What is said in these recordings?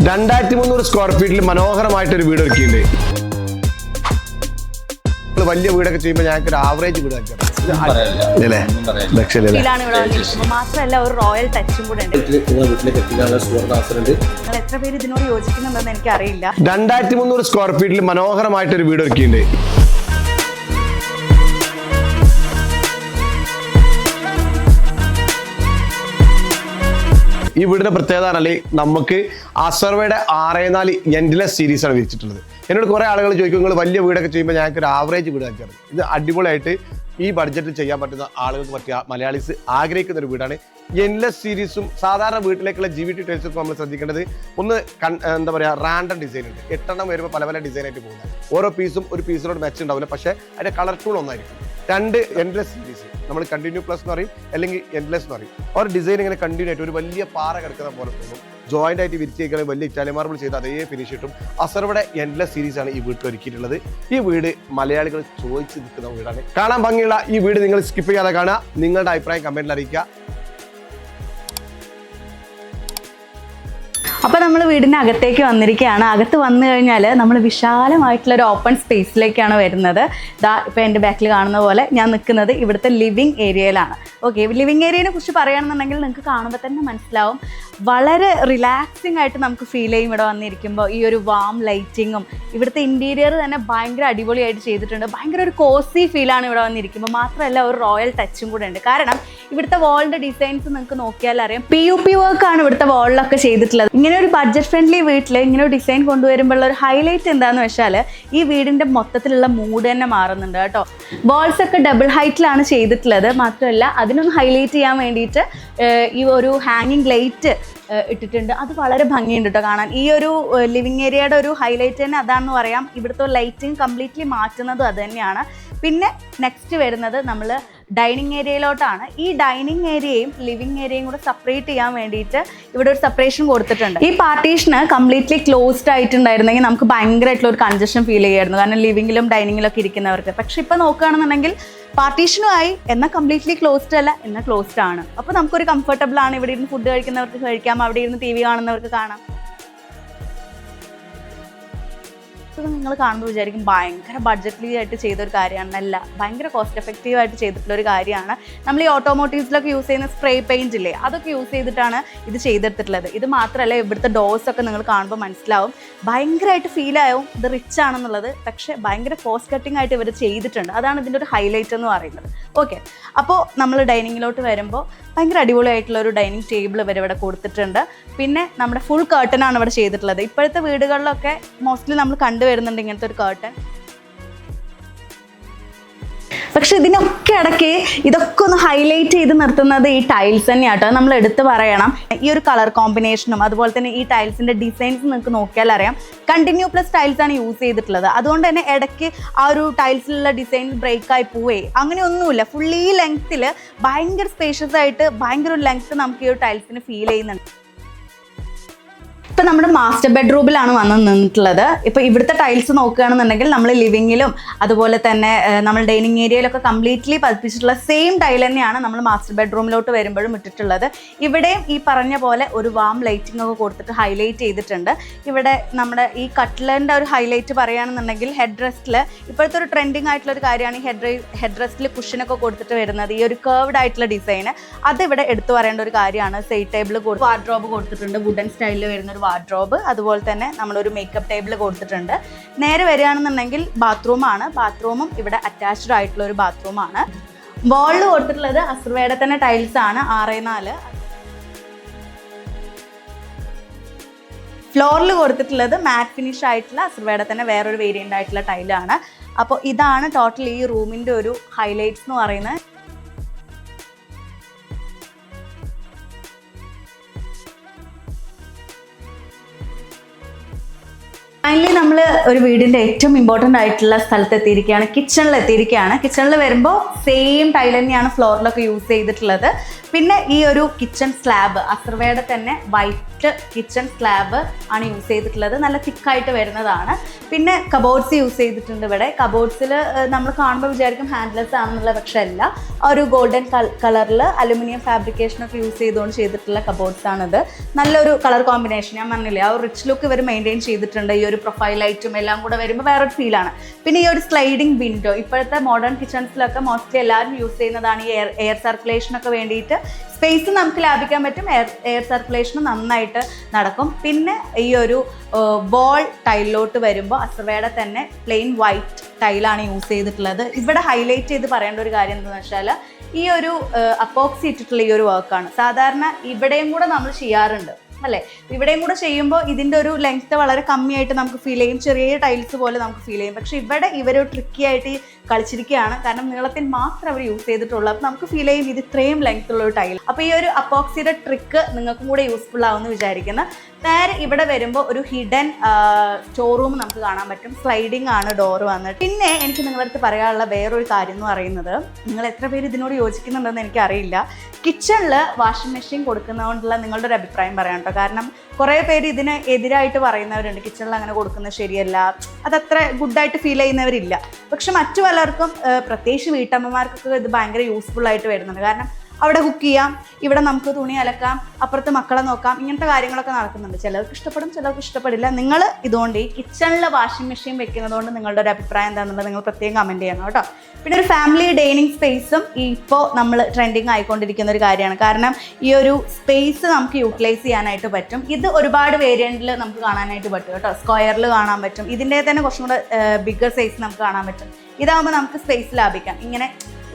രണ്ടായിരത്തി മുന്നൂറ് സ്ക്വയർ ഫീറ്റിൽ മനോഹരമായിട്ടൊരു വീട് ഒരുക്കിയിട്ടുണ്ട്. വലിയ വീടൊക്കെ ചെയ്യുമ്പോൾ ഞങ്ങൾക്ക് ഒരു ആവറേജ് വീട് മാത്രമല്ല ഒരു റോയൽ ടച്ചും കൂടെ എത്ര പേര് ഇതിനോട് യോജിക്കുന്നുണ്ടെന്ന് എനിക്കറിയില്ല. രണ്ടായിരത്തി മുന്നൂറ് സ്ക്വയർ ഫീറ്റിൽ മനോഹരമായിട്ടൊരു വീട് ഒരുക്കിയിട്ടുണ്ട്. ഈ പ്രത്യേകത പറഞ്ഞാൽ നമുക്ക് അസർവയുടെ ആറേ നാല് എൻഡ്ലെസ് സീരീസ് ആണ് വിരിച്ചിട്ടുള്ളത് എന്നോട് കുറേ ആളുകൾ ചോദിക്കും നിങ്ങൾ വലിയ വീടൊക്കെ ചെയ്യുമ്പോൾ ഞങ്ങൾക്ക് ഒരു ആവറേജ് വീട് വെക്കാറ് ഇത് അടിപൊളിയായിട്ട് ഈ ബഡ്ജറ്റിൽ ചെയ്യാൻ പറ്റുന്ന ആളുകൾക്ക് പറ്റിയ മലയാളീസ് ആഗ്രഹിക്കുന്ന ഒരു വീടാണ് എൻലെസ് സീരീസും സാധാരണ വീട്ടിലേക്കുള്ള ജി വി ടി ടൈൽസും നമ്മൾ ശ്രദ്ധിക്കേണ്ടത് ഒന്ന് എന്താ പറയുക റാൻഡം ഡിസൈൻ ഉണ്ട്. എട്ടെണ്ണം വരുമ്പോൾ പല പല ഡിസൈൻ ആയിട്ട് പോകുന്നത് ഓരോ പീസും ഒരു പീസിനോട് മാച്ച് ഉണ്ടാവില്ല. പക്ഷേ അതിന്റെ കളർ ടൂൾ ഒന്നായിരിക്കും. രണ്ട് എൻലെസ് സീരീസ് നമ്മൾ കണ്ടിന്യൂ പ്ലസ് എന്ന് പറയും അല്ലെങ്കിൽ എൻലെസ് എന്ന് പറയും. ഒരു ഡിസൈൻ ഇങ്ങനെ കണ്ടിന്യൂ ആയിട്ട് ഒരു വലിയ പാറ കിടക്കുന്ന പോലെ തോന്നും. ജോയിന്റ് ആയിട്ട് വിരിച്ചേക്കാൻ വലിയ ഇറ്റാലിയൻ മാർബിൾ ചെയ്ത് അതേ ഫിനിഷ് കിട്ടും അസർവയുടെ എൻലെസ് സീരീസ് ആണ് ഈ വീട്ടിൽ ഒരുക്കിയിട്ടുള്ളത്. ഈ വീട് മലയാളികൾ ചോദിച്ച് നിൽക്കുന്ന വീടാണ്. കാണാൻ ഭംഗിയുള്ള ഈ വീട് നിങ്ങൾ സ്കിപ്പ് ചെയ്യാതെ കാണുക. നിങ്ങളുടെ അഭിപ്രായം കമന്റിൽ അറിയിക്കുക. അപ്പൊ നമ്മൾ വീടിന്റെ അകത്തേക്ക് വന്നിരിക്കുകയാണ്. അകത്ത് വന്നു കഴിഞ്ഞാൽ നമ്മൾ വിശാലമായിട്ടുള്ള ഒരു ഓപ്പൺ സ്പേസിലേക്കാണ് വരുന്നത്. ഇപ്പൊ എന്റെ ബാക്കിൽ കാണുന്ന പോലെ ഞാൻ നിൽക്കുന്നത് ഇവിടുത്തെ ലിവിംഗ് ഏരിയയിലാണ് ഓക്കെ ലിവിങ് ഏരിയനെ കുറിച്ച് പറയുകയാണെന്നുണ്ടെങ്കിൽ നിങ്ങൾക്ക് കാണുമ്പോൾ തന്നെ മനസ്സിലാവും. വളരെ റിലാക്സിംഗ് ആയിട്ട് നമുക്ക് ഫീൽ ചെയ്യും ഇവിടെ വന്നിരിക്കുമ്പോൾ ഈ ഒരു വാം ലൈറ്റിങ്ങും ഇവിടുത്തെ ഇന്റീരിയർ തന്നെ ഭയങ്കര അടിപൊളിയായിട്ട് ചെയ്തിട്ടുണ്ട്. ഭയങ്കര ഒരു കോസി ഫീലാണ് ഇവിടെ വന്നിരിക്കുമ്പോൾ മാത്രമല്ല ഒരു റോയൽ ടച്ചും കൂടെ ഉണ്ട്. കാരണം ഇവിടുത്തെ വാളിന്റെ ഡിസൈൻസ് നിങ്ങൾക്ക് നോക്കിയാൽ അറിയാം. പി യു പി വർക്ക് ആണ് ഇവിടുത്തെ വാളിലൊക്കെ ചെയ്തിട്ടുള്ളത്. ഇങ്ങനെ ഒരു ബഡ്ജറ്റ് ഫ്രണ്ട്ലി വീട്ടിൽ ഇങ്ങനെ ഒരു ഡിസൈൻ കൊണ്ടുവരുമ്പോഴുള്ള ഒരു ഹൈലൈറ്റ് എന്താണെന്ന് വെച്ചാൽ ഈ വീടിന്റെ മൊത്തത്തിലുള്ള മൂഡ് തന്നെ മാറുന്നുണ്ട് കേട്ടോ. വാൾസ് ഒക്കെ ഡബിൾ ഹൈറ്റിലാണ് ചെയ്തിട്ടുള്ളത്. മാത്രമല്ല അതിനൊന്ന് ഹൈലൈറ്റ് ചെയ്യാൻ വേണ്ടിയിട്ട് ഈ ഒരു ഹാങ്ങിങ് ലൈറ്റ് ഇട്ടിട്ടുണ്ട്. അത് വളരെ ഭംഗിയുണ്ട് കേട്ടോ കാണാൻ. ഈ ഒരു ലിവിങ് ഏരിയയുടെ ഒരു ഹൈലൈറ്റ് തന്നെ അതാണെന്ന് പറയാം. ഇവിടുത്തെ ലൈറ്റിങ് കംപ്ലീറ്റ്ലി മാറ്റുന്നതും അത് തന്നെയാണ്. പിന്നെ നെക്സ്റ്റ് വരുന്നത് നമ്മൾ ഡൈനിങ് ഏരിയയിലോട്ടാണ്. ഈ ഡൈനിങ് ഏരിയയും ലിവിങ് ഏരിയയും കൂടെ സെപ്പറേറ്റ് ചെയ്യാൻ വേണ്ടിയിട്ട് ഇവിടെ ഒരു സെപ്പറേഷൻ കൊടുത്തിട്ടുണ്ട്. ഈ പാർട്ടീഷന് കംപ്ലീറ്റ്ലി ക്ലോസ്ഡ് ആയിട്ടുണ്ടായിരുന്നെങ്കിൽ നമുക്ക് ഭയങ്കരമായിട്ടുള്ള ഒരു കൺജഷൻ ഫീൽ ചെയ്യായിരുന്നു. കാരണം ലിവിങ്ങിലും ഡൈനിങ്ങിലും ഒക്കെ ഇരിക്കുന്നവർക്ക്. പക്ഷെ ഇപ്പൊ നോക്കുകയാണെന്നുണ്ടെങ്കിൽ പാർട്ടീഷനുമായി എന്നാൽ കംപ്ലീറ്റ്ലി ക്ലോസ്ഡ് അല്ല എന്നാൽ ക്ലോസ്ഡ് ആണ്. അപ്പോൾ നമുക്കൊരു കംഫർട്ടബിൾ ആണ് ഇവിടെ ഇരുന്ന് ഫുഡ് കഴിക്കുന്നവർക്ക് കഴിക്കാം. അവിടെ ഇരുന്ന് ടി വി കാണുന്നവർക്ക് കാണാം. ഇത് നിങ്ങൾ കാണുമ്പോൾ വിചാരിക്കും ഭയങ്കര ബഡ്ജറ്റ്ലി ആയിട്ട് ചെയ്ത ഒരു കാര്യമാണ് അല്ല ഭയങ്കര കോസ്റ്റ് എഫക്റ്റീവ് ആയിട്ട് ചെയ്തിട്ടുള്ള ഒരു കാര്യമാണ്. നമ്മൾ ഈ ഓട്ടോമോട്ടീവ്സിലൊക്കെ യൂസ് ചെയ്യുന്ന സ്പ്രേ പെയിന്റ് ഇല്ലേ അതൊക്കെ യൂസ് ചെയ്തിട്ടാണ് ഇത് ചെയ്തെടുത്തിട്ടുള്ളത്. ഇത് മാത്രമല്ല ഇവിടുത്തെ ഒക്കെ നിങ്ങൾ കാണുമ്പോൾ മനസ്സിലാവും. ഭയങ്കരമായിട്ട് ഫീൽ ആവും ഇത് റിച്ച് ആണെന്നുള്ളത്. പക്ഷേ ഭയങ്കര കോസ്റ്റ് കട്ടിംഗ് ആയിട്ട് ഇവർ ചെയ്തിട്ടുണ്ട്. അതാണ് ഇതിന്റെ ഒരു ഹൈലൈറ്റ് എന്ന് പറയുന്നത്. ഓക്കെ അപ്പോൾ നമ്മൾ ഡൈനിങ്ങിലോട്ട് വരുമ്പോൾ ഭയങ്കര അടിപൊളിയായിട്ടുള്ള ഒരു ഡൈനിങ് ടേബിൾ ഇവർ ഇവിടെ കൊടുത്തിട്ടുണ്ട്. പിന്നെ നമ്മുടെ ഫുൾ കേർട്ടൻ ആണ് ഇവിടെ ചെയ്തിട്ടുള്ളത്. ഇപ്പോഴത്തെ വീടുകളിലൊക്കെ മോസ്റ്റ്ലി നമ്മൾ കണ്ടുവരുന്നുണ്ട് ഇങ്ങനത്തെ ഒരു കേർട്ടൻ പക്ഷെ ഇതിനൊക്കെ ഇടയ്ക്ക് ഇതൊക്കെ ഒന്ന് ഹൈലൈറ്റ് ചെയ്ത് നിർത്തുന്നത് ഈ ടൈൽസ് തന്നെയാട്ടോ. നമ്മൾ എടുത്ത് പറയണം. ഈ ഒരു കളർ കോമ്പിനേഷനും അതുപോലെ തന്നെ ഈ ടൈൽസിന്റെ ഡിസൈൻസ് നിങ്ങൾക്ക് നോക്കിയാൽ അറിയാം. കണ്ടിന്യൂ പ്ലസ് ടൈൽസ് ആണ് യൂസ് ചെയ്തിട്ടുള്ളത്. അതുകൊണ്ട് തന്നെ ഇടയ്ക്ക് ആ ഒരു ടൈൽസിലുള്ള ഡിസൈൻ ബ്രേക്ക് ആയി പോവേ. അങ്ങനെ ഒന്നുമില്ല ഫുള്ളി ലെങ്ത്തിൽ ഭയങ്കര സ്പേഷ്യസ് ആയിട്ട് ഭയങ്കര ഒരു ലെങ്ത് നമുക്ക് ഈ ഒരു ടൈൽസിന് ഫീൽ ചെയ്യുന്നുണ്ട്. ഇപ്പൊ നമ്മുടെ മാസ്റ്റർ ബെഡ്റൂമിലാണ് വന്ന് നിന്നിട്ടുള്ളത്. ഇപ്പൊ ഇവിടുത്തെ ടൈൽസ് നോക്കുകയാണെന്നുണ്ടെങ്കിൽ നമ്മൾ ലിവിങ്ങിലും അതുപോലെ തന്നെ നമ്മൾ ഡൈനിങ് ഏരിയയിലൊക്കെ കംപ്ലീറ്റ്ലി പതിപ്പിച്ചിട്ടുള്ള സെയിം ടൈൽ തന്നെയാണ് നമ്മൾ മാസ്റ്റർ ബെഡ്റൂമിലോട്ട് വരുമ്പോഴും ഇട്ടിട്ടുള്ളത്. ഇവിടെയും ഈ പറഞ്ഞ പോലെ ഒരു വാം ലൈറ്റിംഗ് ഒക്കെ കൊടുത്തിട്ട് ഹൈലൈറ്റ് ചെയ്തിട്ടുണ്ട്. ഇവിടെ നമ്മുടെ ഈ കട്ട്ലറിന്റെ ഒരു ഹൈലൈറ്റ് പറയുകയാണെന്നുണ്ടെങ്കിൽ ഹെഡ് റെസ്റ്റിൽ ഇപ്പോഴത്തെ ഒരു ട്രെൻഡിങ് ആയിട്ടുള്ള ഒരു കാര്യമാണ് ഈ ഹെഡ് ഹെഡ് റെസ്റ്റിൽ കുഷനൊക്കെ കൊടുത്തിട്ട് വരുന്നത്. ഈ ഒരു കേർവ്ഡ് ആയിട്ടുള്ള ഡിസൈന് അത് ഇവിടെ എടുത്തു പറയേണ്ട ഒരു കാര്യമാണ്. സൈഡ് ടേബിൾ വാർഡ്രോബ് കൊടുത്തിട്ടുണ്ട്. വുഡൻ സ്റ്റൈലിൽ വരുന്ന ഒരു വാർഡ്രോബ് അതുപോലെ തന്നെ നമ്മളൊരു മേക്കപ്പ് ടേബിൾ കൊടുത്തിട്ടുണ്ട്. നേരെ വരികയാണെന്നുണ്ടെങ്കിൽ ബാത്റൂമാണ് ബാത്റൂമും ഇവിടെ അറ്റാച്ച്ഡ് ആയിട്ടുള്ള ഒരു ബാത്റൂമാണ് വാളിൽ കൊടുത്തിട്ടുള്ളത് അസ്രവയുടെ തന്നെ ടൈൽസ് ആണ്. ആറ് നാല്. ഫ്ലോറിൽ കൊടുത്തിട്ടുള്ളത് മാറ്റ് ഫിനിഷ് ആയിട്ടുള്ള അസ്രവയുടെ തന്നെ വേറൊരു വേരിയന്റ് ആയിട്ടുള്ള ടൈലാണ് അപ്പോൾ ഇതാണ് ടോട്ടൽ ഈ റൂമിന്റെ ഒരു ഹൈലൈറ്റ്സ് എന്ന് പറയുന്നത്. ഒരു വീടിന്റെ ഏറ്റവും ഇമ്പോർട്ടന്റ് ആയിട്ടുള്ള സ്ഥലത്ത് എത്തിയിരിക്കുകയാണ് കിച്ചണിൽ എത്തിയിരിക്കുകയാണ്. കിച്ചണിൽ വരുമ്പോൾ സെയിം ടൈൽ തന്നെയാണ് ഫ്ലോറിലൊക്കെ യൂസ് ചെയ്തിട്ടുള്ളത്. പിന്നെ ഈ ഒരു കിച്ചൺ സ്ലാബ് അസർവയുടെ തന്നെ വൈറ്റ് കിച്ചൺ സ്ലാബ് ആണ് യൂസ് ചെയ്തിട്ടുള്ളത്. നല്ല തിക്കായിട്ട് വരുന്നതാണ്. പിന്നെ കബോർഡ്സ് യൂസ് ചെയ്തിട്ടുണ്ട് ഇവിടെ. കബോർഡ്സിൽ നമ്മൾ കാണുമ്പോൾ വിചാരിക്കും ഹാൻഡ്ലെസ് ആണെന്നുള്ള പക്ഷെ അല്ല ഒരു ഗോൾഡൻ കളറിൽ അലുമിനിയം ഫാബ്രിക്കേഷൻ ഒക്കെ യൂസ് ചെയ്തുകൊണ്ട് ചെയ്തിട്ടുള്ള കബോർഡ്സ് ആണിത്. നല്ലൊരു കളർ കോമ്പിനേഷൻ ഞാൻ പറഞ്ഞില്ലേ? ആ ഒരു റിച്ച് ലുക്ക് ഇവർ മെയിന്റെയിൻ ചെയ്തിട്ടുണ്ട്. ഈ ഒരു പ്രൊഫൈൽ ലൈറ്റും എല്ലാം കൂടെ വരുമ്പോൾ വേറൊരു ഫീലാണ് പിന്നെ ഈ ഒരു സ്ലൈഡിംഗ് വിൻഡോ ഇപ്പോഴത്തെ മോഡേൺ കിച്ചൺസിലൊക്കെ മോസ്റ്റ്ലി എല്ലാവരും യൂസ് ചെയ്യുന്നതാണ് ഈ എയർ എയർ സർക്കുലേഷനൊക്കെ വേണ്ടിയിട്ട്. സ്പേസ് നമുക്ക് ലാഭിക്കാൻ പറ്റും. എയർ എയർ സർക്കുലേഷൻ നന്നായിട്ട് നടക്കും. പിന്നെ ഈ ഒരു ബോൾ ടൈലിലോട്ട് വരുമ്പോൾ അസവയുടെ തന്നെ പ്ലെയിൻ വൈറ്റ് ടൈലാണ് യൂസ് ചെയ്തിട്ടുള്ളത്. ഇവിടെ ഹൈലൈറ്റ് ചെയ്ത് പറയേണ്ട ഒരു കാര്യം എന്താണെന്ന് വെച്ചാൽ ഈ ഒരു അപ്പോക്സി ഇട്ടിട്ടുള്ള ഈ ഒരു വർക്കാണ് സാധാരണ ഇവിടെയും കൂടെ നമ്മൾ ചെയ്യാറുണ്ട്. അല്ലേ? ഇവിടെയും കൂടെ ചെയ്യുമ്പോൾ ഇതിന്റെ ഒരു ലെങ്ത് വളരെ കമ്മിയായിട്ട് നമുക്ക് ഫീൽ ചെയ്യും. ചെറിയ ടൈൽസ് പോലെ നമുക്ക് ഫീൽ ചെയ്യും. പക്ഷേ ഇവിടെ ഇവർ ട്രിക്കി ആയിട്ട് കളിച്ചിരിക്കുകയാണ്. കാരണം നീളത്തിൽ മാത്രം അവർ യൂസ് ചെയ്തിട്ടുള്ളത് അപ്പോൾ നമുക്ക് ഫീൽ ചെയ്യും ഇത് ഇത്രയും ലെങ്ത് ഉള്ള ഒരു ടൈൽ അപ്പോൾ ഈ ഒരു അപ്പോക്സിയുടെ ട്രിക്ക് നിങ്ങൾക്കും കൂടെ യൂസ്ഫുൾ ആവുമെന്ന് വിചാരിക്കുന്നു. നേരെ ഇവിടെ വരുമ്പോൾ ഒരു ഹിഡൻ സ്റ്റോർ റൂം നമുക്ക് കാണാൻ പറ്റും. സ്ലൈഡിംഗ് ആണ് ഡോർ വന്നിട്ട് പിന്നെ എനിക്ക് നിങ്ങളുടെ അടുത്ത് പറയാനുള്ള വേറൊരു കാര്യം എന്ന് പറയുന്നത് നിങ്ങൾ എത്ര പേര് ഇതിനോട് യോജിക്കുന്നുണ്ടെന്ന് എനിക്കറിയില്ല. കിച്ചണിൽ വാഷിംഗ് മെഷീൻ കൊടുക്കുന്നതുകൊണ്ടുള്ള നിങ്ങളുടെ ഒരു അഭിപ്രായം പറയാം കാരണം കുറേ പേര് ഇതിന് എതിരായിട്ട് പറയുന്നവരുണ്ട്. കിച്ചണിൽ അങ്ങനെ കൊടുക്കുന്നത് ശരിയല്ല. അതത്ര ഗുഡായിട്ട് ഫീൽ ചെയ്യുന്നവരില്ല. പക്ഷെ മറ്റു പലർക്കും പ്രത്യേകിച്ച് വീട്ടമ്മമാർക്കൊക്കെ ഇത് ഭയങ്കര യൂസ്ഫുൾ ആയിട്ട് വരുന്നുണ്ട്. കാരണം അവിടെ കുക്ക് ചെയ്യാം ഇവിടെ നമുക്ക് തുണി അലക്കാം അപ്പുറത്ത് മക്കളെ നോക്കാം ഇങ്ങനത്തെ കാര്യങ്ങളൊക്കെ നടക്കുന്നുണ്ട്. ചിലർക്ക് ഇഷ്ടപ്പെടും ചിലർക്ക് ഇഷ്ടപ്പെടില്ല. നിങ്ങൾ ഇതുകൊണ്ട് ഈ കിച്ചണിലെ വാഷിംഗ് മെഷീൻ വെക്കുന്നതുകൊണ്ട് നിങ്ങളുടെ ഒരു അഭിപ്രായം എന്താണെന്നുള്ളത് നിങ്ങൾ പ്രത്യേകം കമന്റ് ചെയ്യണം കേട്ടോ. പിന്നെ ഒരു ഫാമിലി ഡൈനിങ് സ്പേസും ഇപ്പോൾ നമ്മൾ ട്രെൻഡിങ് ആയിക്കൊണ്ടിരിക്കുന്ന ഒരു കാര്യമാണ്. കാരണം ഈ ഒരു സ്പേസ് നമുക്ക് യൂട്ടിലൈസ് ചെയ്യാനായിട്ട് പറ്റും. ഇത് ഒരുപാട് വേരിയന്റിൽ നമുക്ക് കാണാനായിട്ട് പറ്റും കേട്ടോ. സ്ക്വയറിൽ കാണാൻ പറ്റും. ഇതിന്റെ തന്നെ കുറച്ചും കൂടെ ബിഗ്ഗർ സൈസ് നമുക്ക് കാണാൻ പറ്റും. ഇതാകുമ്പോൾ നമുക്ക് സ്പേസ് ലാഭിക്കാം. ഇങ്ങനെ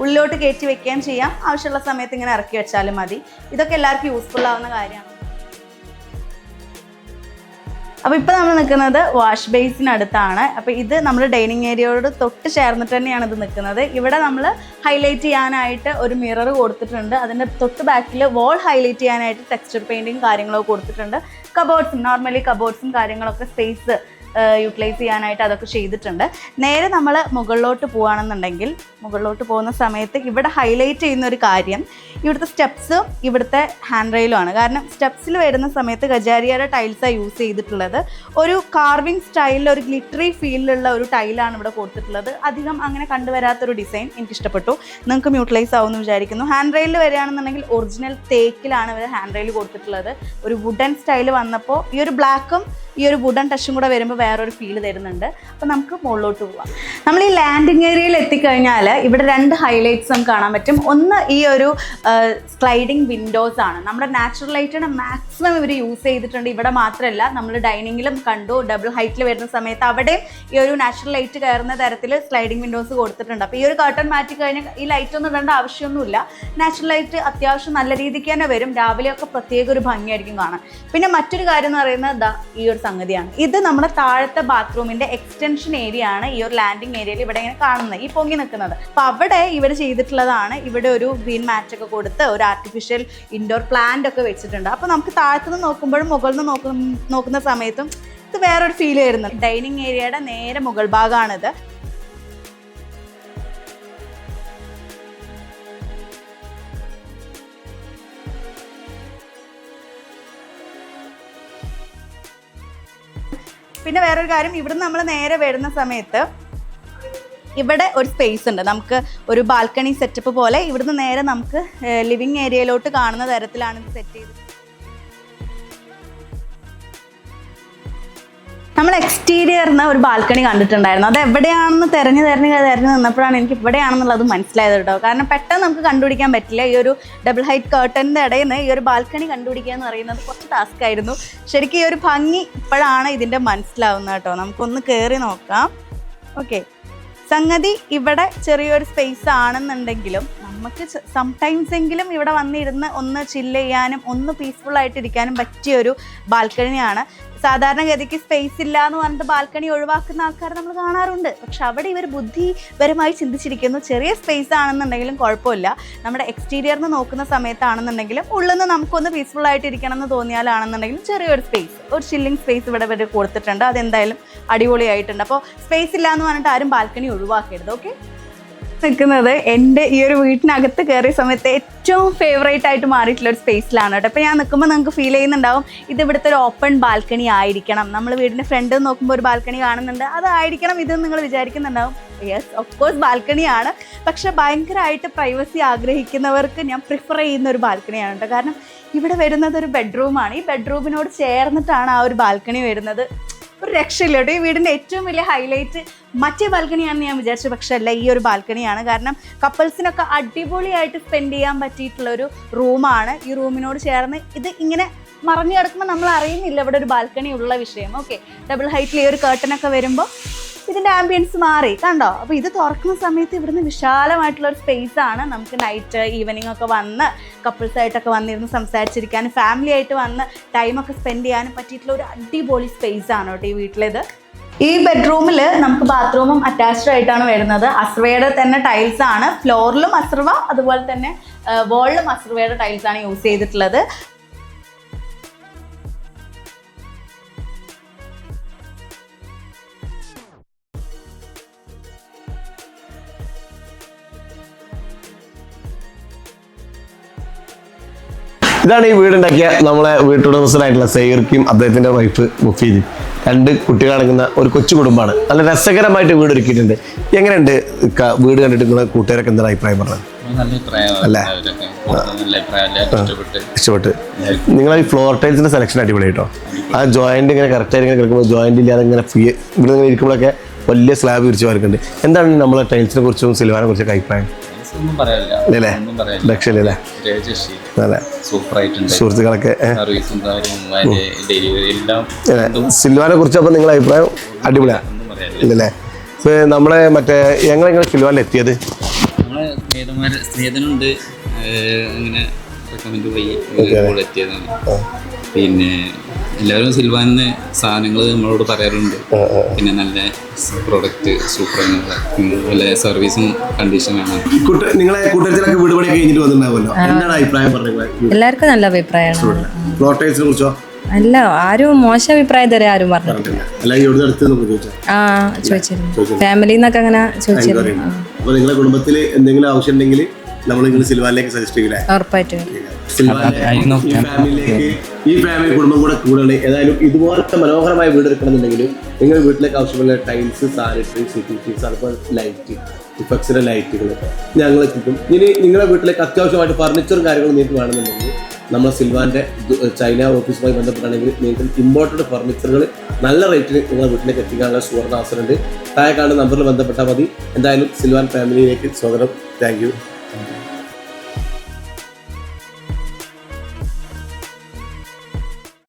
ഉള്ളിലോട്ട് കയറ്റി വെക്കുകയും ചെയ്യാം. ആവശ്യമുള്ള സമയത്ത് ഇങ്ങനെ ഇറക്കി വെച്ചാലും മതി. ഇതൊക്കെ എല്ലാവർക്കും യൂസ്ഫുൾ ആവുന്ന കാര്യമാണ്. അപ്പോൾ ഇപ്പോൾ നമ്മൾ നിൽക്കുന്നത് വാഷ് ബേസിനടുത്താണ് അപ്പോൾ ഇത് നമ്മൾ ഡൈനിങ് ഏരിയയോട് തൊട്ട് ചേർന്നിട്ട് തന്നെയാണ് ഇത് നിൽക്കുന്നത്. ഇവിടെ നമ്മൾ ഹൈലൈറ്റ് ചെയ്യാനായിട്ട് ഒരു മിറർ കൊടുത്തിട്ടുണ്ട്. അതിന്റെ തൊട്ട് ബാക്കിൽ വാൾ ഹൈലൈറ്റ് ചെയ്യാനായിട്ട് ടെക്സ്ചർ പെയിന്റിങ് കാര്യങ്ങളൊക്കെ കൊടുത്തിട്ടുണ്ട്. കബോർഡ്സും നോർമലി കബോർഡ്സും കാര്യങ്ങളൊക്കെ സ്പേസ് യൂട്ടിലൈസ് ചെയ്യാനായിട്ട് അതൊക്കെ ചെയ്തിട്ടുണ്ട്. നേരെ നമ്മൾ മുകളിലോട്ട് പോവുകയാണെന്നുണ്ടെങ്കിൽ മുകളിലോട്ട് പോകുന്ന സമയത്ത് ഇവിടെ ഹൈലൈറ്റ് ചെയ്യുന്ന ഒരു കാര്യം ഇവിടുത്തെ സ്റ്റെപ്സും ഇവിടുത്തെ ഹാൻഡ് റെയിലുമാണ് കാരണം സ്റ്റെപ്സിൽ വരുന്ന സമയത്ത് ഗജാരിയയുടെ ടൈൽസാണ് യൂസ് ചെയ്തിട്ടുള്ളത്. ഒരു കാർവിംഗ് സ്റ്റൈലിൽ ഒരു ഗ്ലിറ്ററി ഫീലിലുള്ള ഒരു ടൈലാണ് ഇവിടെ കൊടുത്തിട്ടുള്ളത്. അധികം അങ്ങനെ കണ്ടുവരാത്തൊരു ഡിസൈൻ എനിക്ക് ഇഷ്ടപ്പെട്ടു നിങ്ങൾക്ക് മ്യൂട്ടിലൈസ് ആവുമെന്ന് വിചാരിക്കുന്നു. ഹാൻഡ് റെയിൽ വരികയാണെന്നുണ്ടെങ്കിൽ ഒറിജിനൽ തേക്കിലാണ് ഇവർ ഹാൻഡ് റെയിൽ കൊടുത്തിട്ടുള്ളത്. ഒരു വുഡൻ സ്റ്റൈൽ വന്നപ്പോൾ ഈ ഒരു ബ്ലാക്കും ഈ ഒരു വുഡൻ ടച്ചും കൂടെ വരുമ്പോൾ വേറൊരു ഫീൽ തരുന്നുണ്ട്. അപ്പോൾ നമുക്ക് മുകളിലോട്ട് പോവാം. നമ്മൾ ഈ ലാൻഡിങ് ഏരിയയിൽ എത്തിക്കഴിഞ്ഞാൽ ഇവിടെ രണ്ട് ഹൈലൈറ്റ്സും കാണാൻ പറ്റും. ഒന്ന് ഈ ഒരു സ്ലൈഡിങ് വിൻഡോസ് ആണ്. നമ്മുടെ നാച്ചുറൽ ലൈറ്റിന് മാക്സിമം ഇവർ യൂസ് ചെയ്തിട്ടുണ്ട്. ഇവിടെ മാത്രമല്ല നമ്മൾ ഡൈനിങ്ങിലും കണ്ടു ഡബിൾ ഹൈറ്റിൽ വരുന്ന സമയത്ത് അവിടെ ഈ ഒരു നാച്ചുറൽ ലൈറ്റ് കയറുന്ന തരത്തിൽ സ്ലൈഡിങ് വിൻഡോസ് കൊടുത്തിട്ടുണ്ട്. അപ്പോൾ ഈ ഒരു കർട്ടൺ മാറ്റി കഴിഞ്ഞാൽ ഈ ലൈറ്റ് ഒന്നും ഇടേണ്ട ആവശ്യമൊന്നുമില്ല. നാച്ചുറൽ ലൈറ്റ് അത്യാവശ്യം നല്ല രീതിക്ക് തന്നെ വരും. രാവിലെയൊക്കെ പ്രത്യേക ഒരു ഭംഗിയായിരിക്കും കാണാൻ. പിന്നെ മറ്റൊരു കാര്യം എന്ന് പറയുന്നത് ദാ ഈ ഒരു സംഗതിയാണ്. ഇത് നമ്മുടെ താഴത്തെ ബാത്റൂമിന്റെ എക്സ്റ്റൻഷൻ ഏരിയ ആണ് ഈ ഒരു ലാൻഡിങ് ഏരിയയിൽ ഇവിടെ ഇങ്ങനെ കാണുന്നത്. ഈ പൊങ്ങി നിൽക്കുന്നത്. അപ്പോൾ അവിടെ ഇവർ ചെയ്തിട്ടുള്ളതാണ് ഇവിടെ ഒരു ഗ്രീൻ മാറ്റ് ഒക്കെ കൊടുത്ത് ഒരു ആർട്ടിഫിഷ്യൽ ഇൻഡോർ പ്ലാന്റ് ഒക്കെ വെച്ചിട്ടുണ്ട്. അപ്പോൾ നമുക്ക് താഴത്തുനിന്ന് നോക്കുമ്പോഴും മുകളിൽ നിന്ന് നോക്കുന്ന നോക്കുന്ന സമയത്തും ഇത് വേറൊരു ഫീൽ വരുന്നു ഡൈനിങ് ഏരിയയുടെ നേരെ മുകൾ ഭാഗമാണിത്. പിന്നെ വേറൊരു കാര്യം ഇവിടുന്ന് നമ്മൾ നേരെ വരുന്ന സമയത്ത് ഇവിടെ ഒരു സ്പേസ് ഉണ്ട്. നമുക്ക് ഒരു ബാൽക്കണി സെറ്റപ്പ് പോലെ ഇവിടുന്ന് നേരെ നമുക്ക് ലിവിങ് ഏരിയയിലോട്ട് കാണുന്ന തരത്തിലാണ് ഇത് സെറ്റ് ചെയ്തത്. നമ്മൾ എക്സ്റ്റീരിയറിന് ഒരു ബാൽക്കണി കണ്ടിട്ടുണ്ടായിരുന്നു. അത് എവിടെയാണെന്ന് തെരഞ്ഞു തെരഞ്ഞു തെരഞ്ഞു നിന്നപ്പോഴാണ് എനിക്ക് ഇവിടെയാണെന്നുള്ളത് മനസ്സിലായത് കേട്ടോ. കാരണം പെട്ടെന്ന് നമുക്ക് കണ്ടുപിടിക്കാൻ പറ്റില്ല. ഈ ഒരു ഡബിൾ ഹൈറ്റ് കേർട്ടന്റെ ഇടയിൽ നിന്ന് ഈ ഒരു ബാൽക്കണി കണ്ടുപിടിക്കുക എന്ന് പറയുന്നത് കുറച്ച് ടാസ്ക് ആയിരുന്നു. ശരിക്കും ഈ ഒരു ഭംഗി ഇപ്പോഴാണ് ഇതിന്റെ മനസ്സിലാവുന്നത് കേട്ടോ. നമുക്കൊന്ന് കയറി നോക്കാം. ഓക്കെ സംഗതി ഇവിടെ ചെറിയൊരു സ്പേസ് ആണെന്നുണ്ടെങ്കിലും നമുക്ക് സംടൈംസ് എങ്കിലും ഇവിടെ വന്നിരുന്ന് ഒന്ന് ചില്ല് ചെയ്യാനും ഒന്ന് പീസ്ഫുൾ ആയിട്ട് ഇരിക്കാനും പറ്റിയ ഒരു ബാൽക്കണിയാണ്. സാധാരണഗതിക്ക് സ്പേസ് ഇല്ല എന്ന് പറഞ്ഞിട്ട് ബാൽക്കണി ഒഴിവാക്കുന്ന ആൾക്കാർ നമ്മൾ കാണാറുണ്ട്. പക്ഷെ അവിടെ ഇവർ ബുദ്ധിപരമായി ചിന്തിച്ചിരിക്കുന്നു. ചെറിയ സ്പേസ് ആണെന്നുണ്ടെങ്കിലും കുഴപ്പമില്ല. നമ്മുടെ എക്സ്റ്റീരിയറിന് നോക്കുന്ന സമയത്താണെന്നുണ്ടെങ്കിലും ഉള്ളിൽ നമുക്കൊന്ന് പീസ്ഫുൾ ആയിട്ട് ഇരിക്കണം എന്ന് തോന്നിയാലാണെന്നുണ്ടെങ്കിലും ചെറിയൊരു സ്പേസ് ഒരു ചില്ലിങ് സ്പേസ് ഇവിടെ ഇവർ കൊടുത്തിട്ടുണ്ട്. അതെന്തായാലും അടിപൊളിയായിട്ടുണ്ട്. അപ്പോൾ സ്പേസ് ഇല്ല എന്ന് പറഞ്ഞിട്ട് ആരും ബാൽക്കണി ഒഴിവാക്കരുത് ഓക്കെ നിൽക്കുന്നത് എന്റെ ഈ ഒരു വീട്ടിനകത്ത് കയറിയ സമയത്ത് ഏറ്റവും ഫേവറേറ്റ് ആയിട്ട് മാറിയിട്ടുള്ള ഒരു സ്പേസിലാണ് കേട്ടോ. അപ്പോൾ ഞാൻ നിൽക്കുമ്പോൾ നിങ്ങൾക്ക് ഫീൽ ചെയ്യുന്നുണ്ടാവും ഇത് ഇവിടുത്തെ ഒരു ഓപ്പൺ ബാൽക്കണി ആയിരിക്കണം. നമ്മൾ വീടിന്റെ ഫ്രണ്ട് നോക്കുമ്പോൾ ഒരു ബാൽക്കണി കാണുന്നുണ്ട്. അതായിരിക്കണം ഇത് നിങ്ങൾ വിചാരിക്കുന്നുണ്ടാവും. യെസ് ഓഫ് കോഴ്സ് ബാൽക്കണിയാണ് പക്ഷേ ഭയങ്കരമായിട്ട് പ്രൈവസി ആഗ്രഹിക്കുന്നവർക്ക് ഞാൻ പ്രിഫർ ചെയ്യുന്ന ഒരു ബാൽക്കണിയാണ് കേട്ടോ. കാരണം ഇവിടെ വരുന്നത് ഒരു ബെഡ്റൂമാണ് ഈ ബെഡ്റൂമിനോട് ചേർന്നിട്ടാണ് ആ ഒരു ബാൽക്കണി വരുന്നത്. ഒരു രക്ഷയില്ല കേട്ടോ. ഈ വീടിന്റെ ഏറ്റവും വലിയ ഹൈലൈറ്റ് മറ്റേ ബാൽക്കണിയാണെന്ന് ഞാൻ വിചാരിച്ചു പക്ഷെ അല്ല ഈ ഒരു ബാൽക്കണിയാണ് കാരണം കപ്പിൾസിനൊക്കെ അടിപൊളിയായിട്ട് സ്പെൻഡ് ചെയ്യാൻ പറ്റിയിട്ടുള്ള ഒരു റൂമാണ് ഈ റൂമിനോട് ചേർന്ന് ഇത് ഇങ്ങനെ മറഞ്ഞു കിടക്കുമ്പോൾ നമ്മൾ അറിയുന്നില്ല ഇവിടെ ഒരു ബാൽക്കണി ഉള്ള വിഷയം. ഓക്കെ ഡബിൾ ഹൈറ്റിൽ ഈ ഒരു കേട്ടനൊക്കെ വരുമ്പോൾ ഇതിന്റെ ആംബിയൻസ് മാറി. കണ്ടോ? അപ്പോൾ ഇത് തുറക്കുന്ന സമയത്ത് ഇവിടുന്ന് വിശാലമായിട്ടുള്ള ഒരു സ്പേസ് ആണ്. നമുക്ക് നൈറ്റ് ഈവനിങ് ഒക്കെ വന്ന് കപ്പിൾസ് ആയിട്ടൊക്കെ വന്നിരുന്ന് സംസാരിച്ചിരിക്കാനും ഫാമിലി ആയിട്ട് വന്ന് ടൈമൊക്കെ സ്പെൻഡ് ചെയ്യാനും പറ്റിയിട്ടുള്ള ഒരു അടിപൊളി സ്പേസ് ആണ് കേട്ടോ ഈ വീട്ടിലേത്. ഈ ബെഡ്റൂമിൽ നമുക്ക് ബാത്റൂമും അറ്റാച്ച്ഡ് ആയിട്ടാണ് വരുന്നത്. അസ്രവയുടെ തന്നെ ടൈൽസ് ആണ്. ഫ്ലോറിലും അസ്രവ അതുപോലെ തന്നെ വോളിലും അസ്രവയുടെ ടൈൽസ് ആണ് യൂസ് ചെയ്തിട്ടുള്ളത്. ഇതാണ് ഈ വീടുണ്ടാക്കിയ നമ്മളെ വീട്ടുടമസ്ഥനായിട്ടുള്ള സൈർക്കും അദ്ദേഹത്തിന്റെ വൈഫ് മുഫീദും. രണ്ട് കുട്ടികൾ കുട്ടികളടങ്ങുന്ന ഒരു കൊച്ചു കുടുംബമാണ്. നല്ല രസകരമായിട്ട് വീട് ഒരുക്കിയിട്ടുണ്ട്. എങ്ങനെയുണ്ട് വീട് കണ്ടിട്ട് നിങ്ങളെ കൂട്ടുകാരൊക്കെ എന്താണ് അഭിപ്രായം പറഞ്ഞത്? അല്ലേ? ഇഷ്ടപ്പെട്ട്. നിങ്ങൾ ഈ ഫ്ലോർ ടൈൽസിന്റെ സെലക്ഷൻ അടിപൊളി കേട്ടോ ആ ജോയിന്റ് ഇങ്ങനെ കറക്റ്റ് ആയിട്ട് ഇങ്ങനെ കിടക്കുമ്പോൾ ജോയിന്റ് ഇല്ലാതെ ഇങ്ങനെ ഫ്രീ ഇവിടെ ഇരിക്കുമ്പോഴൊക്കെ വലിയ സ്ലാബ് വിരിച്ചു വരക്കുന്നുണ്ട്. എന്താണ് നമ്മളെ ടൈൽസിനെ കുറിച്ചും സിൽവാനെ കുറിച്ചൊക്കെ അഭിപ്രായം? സുഹൃത്തുക്കളൊക്കെ എല്ലാം സിൽവാനെ കുറിച്ച് അപ്പൊ നിങ്ങളെ അഭിപ്രായം അടിപൊളിയാണ് ഇല്ലല്ലേ നമ്മളെ മറ്റേ ഞങ്ങൾ ഇങ്ങനെ സിൽവാനിൽ എത്തിയത് അങ്ങനെ റെക്കമെൻഡ് പോയി. കൂടെ എത്തിയതാണ് പിന്നെ എല്ലാവരും സിൽവാനിന്ന് സാധനങ്ങൾ നമ്മളോട് പറയാറുണ്ട്. പിന്നെ നല്ല പ്രൊഡക്റ്റ് സൂപ്പർ നല്ല സർവീസും കണ്ടീഷനാണ് കൂട്ട നിങ്ങളെ കൂട്ടത്തിലൊക്കെ വീട് പണി കഴിഞ്ഞിട്ട് വന്നിട്ടുണ്ടാവുമല്ലോ? എന്താണ് അഭിപ്രായം പറഞ്ഞത്? എല്ലാവർക്കും നല്ല അഭിപ്രായമാണ്. ഫ്ലോർ കുറിച്ചോ? അല്ല ആരും മോശം അഭിപ്രായം തരാൻ ആരും പറഞ്ഞു പറഞ്ഞിട്ടില്ല. ആ ചോദിച്ചിരുന്നു. ഫാമിലിന്നൊക്കെ അങ്ങനെ ചോദിച്ചിരുന്നു. അപ്പൊ നിങ്ങളുടെ കുടുംബത്തിൽ എന്തെങ്കിലും ആവശ്യം ഉണ്ടെങ്കിൽ നമ്മൾ നിങ്ങൾ സിൽവാനിലേക്ക് സജസ്റ്റ് ചെയ്യില്ലേ ഉറപ്പായിട്ടും. ഈ ഫാമിലിയിലേക്ക് ഈ ഫാമിലി കുടുംബം കൂടെ കൂടുതൽ ഏതായാലും ഇതുപോലത്തെ മനോഹരമായ വീട് എടുക്കണമെന്നുണ്ടെങ്കിൽ നിങ്ങൾ വീട്ടിലേക്ക് ആവശ്യമുള്ള ടൈൽസ് സാനിറ്ററി സിറ്റിസ് അതുപോലെ ലൈറ്റ് ഇഫക്സിലെ ലൈറ്റുകൾ ഞങ്ങൾ കിട്ടും ഇനി നിങ്ങളുടെ വീട്ടിലേക്ക് അത്യാവശ്യമായിട്ട് ഫർണിച്ചറും കാര്യങ്ങളും നിങ്ങൾക്ക് വേണമെന്നുണ്ടെങ്കിൽ നമ്മൾ സിൽവാന്റെ ചൈന ഓഫീസുമായി ബന്ധപ്പെട്ടാണെങ്കിൽ നിങ്ങൾക്ക് ഇമ്പോർട്ടഡ് ഫർണിച്ചറുകൾ നല്ല റേറ്റിന് നിങ്ങളുടെ വീട്ടിലേക്ക് എത്തിക്കാനുള്ള സുവർണ അവസരമുണ്ട്. താഴെ കാണുന്ന നമ്പറിൽ ബന്ധപ്പെട്ടാൽ മതി. എന്തായാലും സിൽവാൻ ഫാമിലിയിലേക്ക് സ്വാഗതം. Thank you